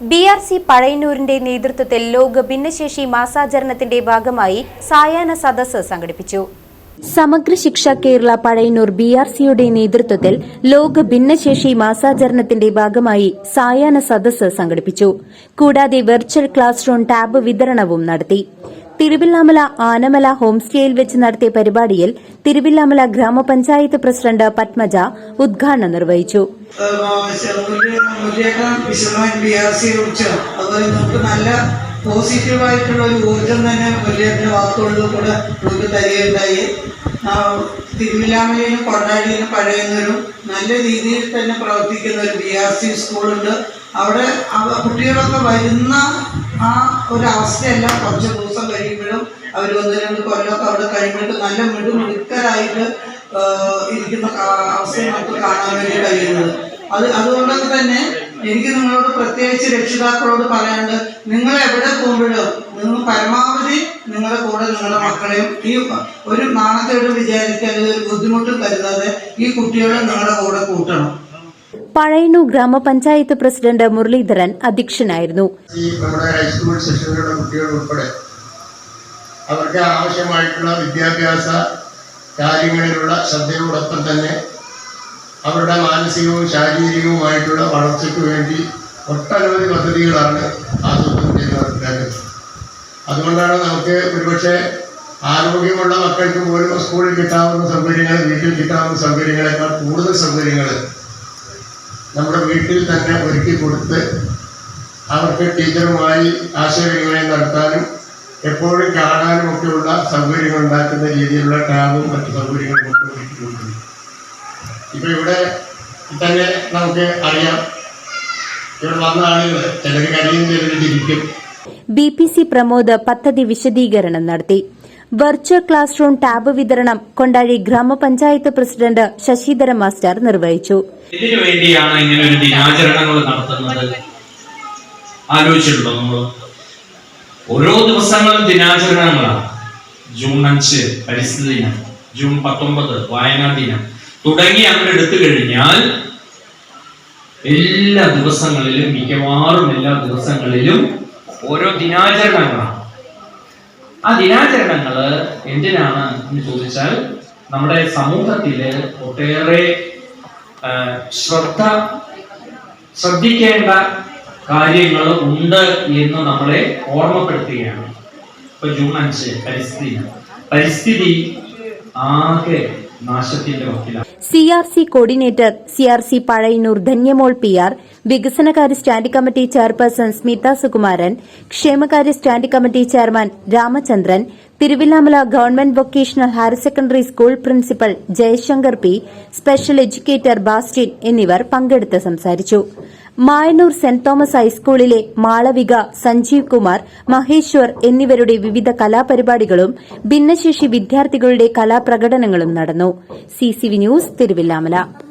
B R C പഴയന്നൂരിന്റെ നേതൃത്വത്തിൽ ലോക ഭിന്നശേഷി മാസാചരണത്തിന്റെ ഭാഗമായി സായാഹ്ന സദസ്സ് സംഘടിപ്പിച്ചു. സമഗ്ര ശിക്ഷ കേരള പഴയന്നൂർ ബി ആർ സിയുടെ നേതൃത്വത്തിൽ ലോക ഭിന്നശേഷി മാസാചരണത്തിന്റെ ഭാഗമായി സായാഹ്ന സദസ്സ് സംഘടിപ്പിച്ചു. കൂടാതെ വെർച്വൽ ക്ലാസ് റൂം ടാബ് വിതരണവും നടത്തി. തിരുവില്ലാമല ആനമല ഹോം സ്റ്റേയിൽ വെച്ച് നടത്തിയ പരിപാടിയിൽ തിരുവില്ലാമല ഗ്രാമപഞ്ചായത്ത് പ്രസിഡന്റ് പത്മജ ഉദ്ഘാടനം നിർവഹിച്ചു. നല്ല പോസിറ്റീവായിട്ടുള്ള ഒരു ഊർജം തന്നെ വലിയ വാക്കുകളിലും കൂടെ നമുക്ക് തരികയുണ്ടായി തിരുവില്ലാമലയിലും കൊണ്ടാടിയിലും പഴയുന്നവരും നല്ല രീതിയിൽ തന്നെ പ്രവർത്തിക്കുന്ന ഒരു ബി ആർ സി സ്കൂളുണ്ട് അവിടെ അവ കുട്ടികളൊക്കെ വരുന്ന ആ ഒരു അവസ്ഥയല്ല കുറച്ച് ദിവസം കഴിയുമ്പോഴും അവർ ഒന്ന് രണ്ട് കൊല്ലമൊക്കെ അവിടെ കഴിയുമ്പോഴേക്കും നല്ല മിടുമിടുക്കരായിട്ട് ഇരിക്കുന്ന അവസ്ഥ നമുക്ക് കാണാൻ വേണ്ടി കഴിയുന്നത്. അത് അതുകൊണ്ടൊക്കെ തന്നെ എനിക്ക് നിങ്ങളോട് പ്രത്യേകിച്ച് രക്ഷിതാക്കളോട് പറയാണ്ട് നിങ്ങൾ എവിടെ പോകുമ്പോഴും നിങ്ങൾ പരമാവധി നിങ്ങളുടെ കൂടെ നിങ്ങളുടെ മക്കളെയും ഈ ഒരു നാണക്കേടും വിചാരിക്കാതെ ഒരു ബുദ്ധിമുട്ടും കരുതാതെ ഈ കുട്ടികളെ നിങ്ങളുടെ കൂടെ കൂട്ടണം. പഴയന്നൂർ ഗ്രാമപഞ്ചായത്ത് പ്രസിഡന്റ് മുരളീധരൻ അധ്യക്ഷനായിരുന്നു. ഈ ഹൈസ്കൂൾ കുട്ടികൾ അവർക്ക് ആവശ്യമായിട്ടുള്ള വിദ്യാഭ്യാസ കാര്യങ്ങളിലുള്ള ശ്രദ്ധയോടൊപ്പം തന്നെ അവരുടെ മാനസികവും ശാരീരികവുമായിട്ടുള്ള വളർച്ചയ്ക്ക് വേണ്ടി ഒട്ടനവധി പദ്ധതികളാണ് ആസൂത്രണം ചെയ്ത് അതുകൊണ്ടാണ് നമുക്ക് ഒരുപക്ഷെ ആരോഗ്യമുള്ള മക്കൾക്ക് പോലും സ്കൂളിൽ കിട്ടാവുന്ന സൗകര്യങ്ങൾ വീട്ടിൽ കിട്ടാവുന്ന സൗകര്യങ്ങളെക്കാൾ കൂടുതൽ സൗകര്യങ്ങൾ നമ്മുടെ വീട്ടിൽ തന്നെ ഒരുക്കി കൊടുത്ത് അവർക്ക് ടീച്ചറുമായി ആശയവിനിമയം നടത്താനും എപ്പോഴും കാണാനും ഒക്കെയുള്ള സൗകര്യങ്ങൾ ഉണ്ടാക്കുന്ന രീതിയിലുള്ള ടാബും മറ്റു സൗകര്യങ്ങളും ഒക്കെ ഒരുക്കി കൊടുക്കുന്നു ഇപ്പൊ ഇവിടെ തന്നെ നമുക്ക് അറിയാം. ഇവിടെ വന്ന ആളുകൾ ചിലർ കരയും ചിലർ ബി പി സി പ്രമോദ് പദ്ധതി വിശദീകരണം നടത്തി. വെർച്വൽ ക്ലാസ് റൂം ടാബ് വിതരണം കൊണ്ടാഴി ഗ്രാമപഞ്ചായത്ത് പ്രസിഡന്റ് ശശിധര മാസ്റ്റർ നിർവഹിച്ചു. ഓരോ ദിവസങ്ങളും ദിനാചരണങ്ങളാണ്. ജൂൺ അഞ്ച് പരിസ്ഥിതി ദിനം ജൂൺ പത്തൊമ്പത് വായനാ ദിനം തുടങ്ങി അങ്ങനെ കഴിഞ്ഞാൽ എല്ലാ ദിവസങ്ങളിലും മിക്കവാറും എല്ലാ ദിവസങ്ങളിലും ഓരോ ദിനാചരണങ്ങളാണ്. ആ ദിനാചരണങ്ങൾ എന്തിനാണ് എന്ന് ചോദിച്ചാൽ നമ്മുടെ സമൂഹത്തിൽ ഒട്ടേറെ ശ്രദ്ധ ശ്രദ്ധിക്കേണ്ട കാര്യങ്ങൾ ഉണ്ട് എന്ന് നമ്മളെ ഓർമ്മപ്പെടുത്തുകയാണ് ഇപ്പൊ ജൂൺ അഞ്ച് പരിസ്ഥിതി. പരിസ്ഥിതി ആകെ നാശത്തിന്റെ C R C coordinator C R C Pazhayannur Dhanyamol P R വികസനകാര്യ stand committee chairperson Smitha Sukumaran ക്ഷേമകാര്യ stand committee chairman Ramachandran Thiruvilwamala government vocational higher secondary school principal Jayashankar P special educator Bastin എന്നിവർ പങ്കെടുത്ത് സംസാരിച്ചു. Mayannur saint Thomas ഹൈസ്കൂളിലെ മാളവിക സഞ്ജീവ് കുമാർ മഹേശ്വർ എന്നിവരുടെ വിവിധ കലാപരിപാടികളും ഭിന്നശേഷി വിദ്യാർത്ഥികളുടെ കലാപ്രകടനങ്ങളും നടന്നു. CCV news Thiruvilwamala.